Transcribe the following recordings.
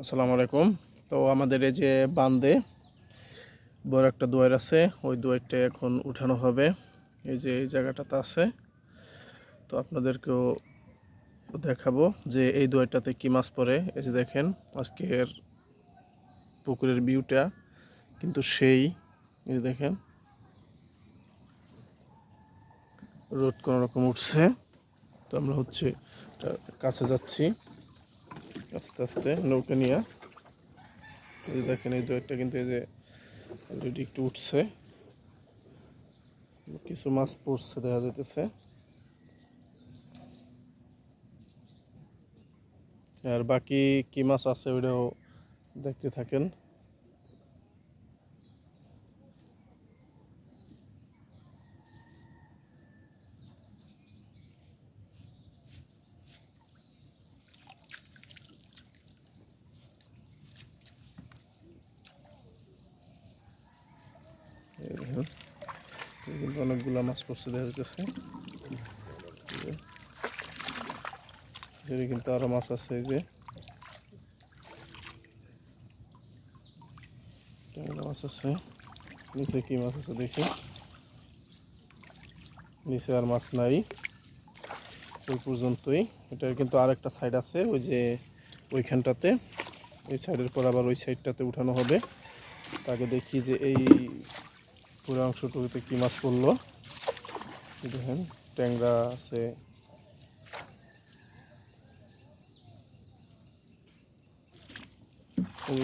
আসসালামু আলাইকুম। তো আমাদের এই যে বান্দে, বড় একটা দুয়ার আছে, ওই দুয়ারটা এখন উঠানো হবে। এই যে এই জায়গাটাতে আছে। তো আপনাদেরকেও দেখাবো যে এই দুয়ারটাতে কি মাছ পড়ে। এই যে দেখেন, আজকের পুকুরের ভিউটা কিন্তু সেই। এই দেখেন, রোদ কোনো রকম উঠছে। তো আমরা হচ্ছে কাছে যাচ্ছি। আস্তে আস্তে নৌকা নিয়ে। দেখেন, এই দইটা কিন্তু এই যে অলরেডি একটু উঠছে। কিছু মাছ পড়ছে, দেখা যাইতেছে। আর বাকি কি মাছ আছে ওইটাও দেখতে থাকেন। কিন্তু অনেকগুলো মাছ পড়ছে, দেখা এখানে কিন্তু আরও মাছ আছে যে। মাছ আছে। নিচে কি মাছ আছে দেখি? নিচে আর মাছ নাই। ওই পর্যন্তই। এটার কিন্তু আরেকটা সাইড আছে, ওই যে ওইখানটাতে। ওই সাইডের পর আবার ওই সাইডটাতে উঠানো হবে। তাকে দেখি যে এই পুরো অংশটুকুতে কি মাছ পড়ল? দেখেন, ট্যাংরা আছে।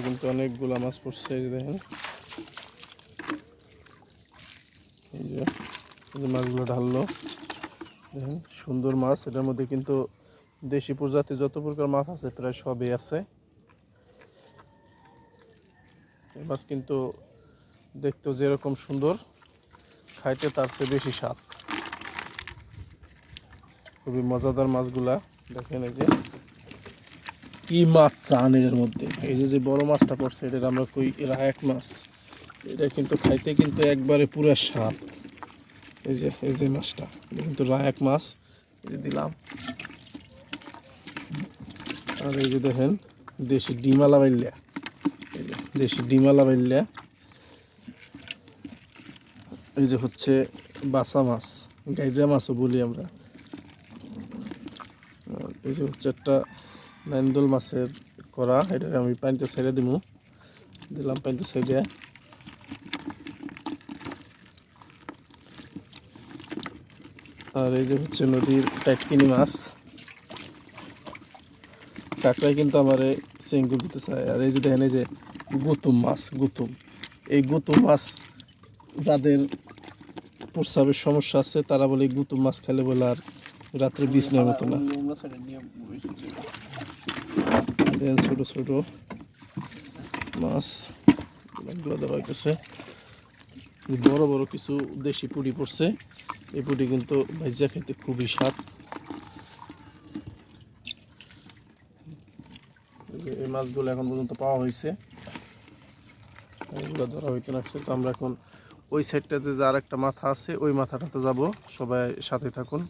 কিন্তু অনেকগুলা মাছ পড়ছে দেখেন। এই যে মাছগুলো ঢাললো। দেখেন, সুন্দর মাছ। এটার মধ্যে কিন্তু দেশি প্রজাতি যত প্রকার মাছ আছে, প্রায় সবই আছে। মাছ কিন্তু দেখতেও যেরকম সুন্দর, খাইতে তার চেয়ে বেশি স্বাদ। খুবই মজাদার মাছগুলা, দেখেন এই যে। কি মাছ চান এর মধ্যে। এই যে যে বড় মাছটা পড়ছে, এটা আমরা কই, এরা এক মাছ। এটা কিন্তু খাইতে কিন্তু একবারে পুরো স্বাদ। এই যে এই যে মাছটা, এটা কিন্তু রায়ক মাছ। এই যে দিলাম। আর এই যে দেখেন, দেশি ডিমালা বাইল্যা। এই যে, দেশি ডিমালা বাইল্যা। এই যে হচ্ছে বাসা মাছ, গাইডরা মাছও বলি আমরা। এই যে হচ্ছে একটা নাইন্দল মাছের করা এটা আমি পানিতে ছেড়ে দিব দিলাম পানিতে ছেড়ে আর এই যে হচ্ছে নদীর টাটকিনি মাছ। কাকড়াই কিন্তু আমার এই চেঙ্গু দিতে চায়। আর এই যে দেখেন, এই যে গুতুম মাছ, গুতুম। এই গুতুম মাছ যাদের প্রস্রাবের সমস্যা আছে, তারা বলে গুতুম মাছ খেলে বলে আর রাত্রে বিছনার মতো না। ছোটো ছোটো মাছ অনেকগুলো দেওয়া হইতেছে। বড় বড় কিছু দেশি পুটি পড়ছে। এই পুটি কিন্তু ভাইজা খেতে খুবই স্বাদ। এই মাছগুলো এখন পর্যন্ত পাওয়া হয়েছে ধরা তো আমরা এখন ওই সাইডটাতে যার একটা মাথা আছে, ওই মাথাটাতে যাব। সবাই সাথে থাকুন।